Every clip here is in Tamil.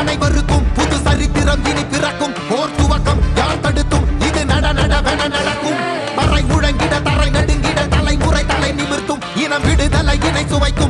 அனைவருக்கும் புது சரித்திரம் இனி பிறக்கும் போர் துவக்கம் யார் தடுத்தும் இது நட நடவென நடக்கும். பறை முழங்கிட தரை நடுங்கிட தலைமுறை தலை நிமிர்த்தும். இனம் விடுதலை இணை சுவைக்கும்.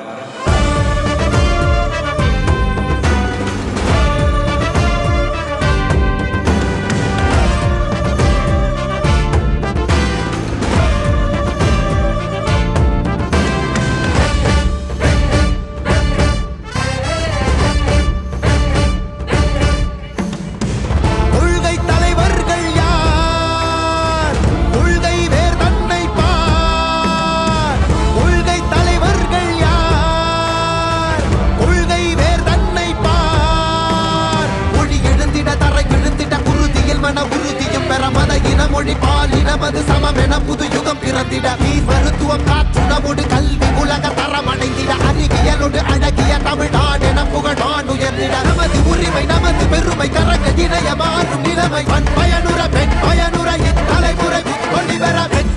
மரண உறுதியும் பெற மத இன மொழி பாலினமது சமம் என புது யுகம் பிறந்திட நீ மருத்துவம் காற்றுணவோடு கல்வி உலக தரம் அடைந்திட அறிவியலோடு அழகிய தமிழ்நாடு என புகழான் உயர்ந்திட. நமது உரிமை நமது பெருமை கரங்க இணைய மாறும் நிலைமை. பண் பயனுற பெண் பயனுற இத்தலைமுறை கொடி பெற வெற்றி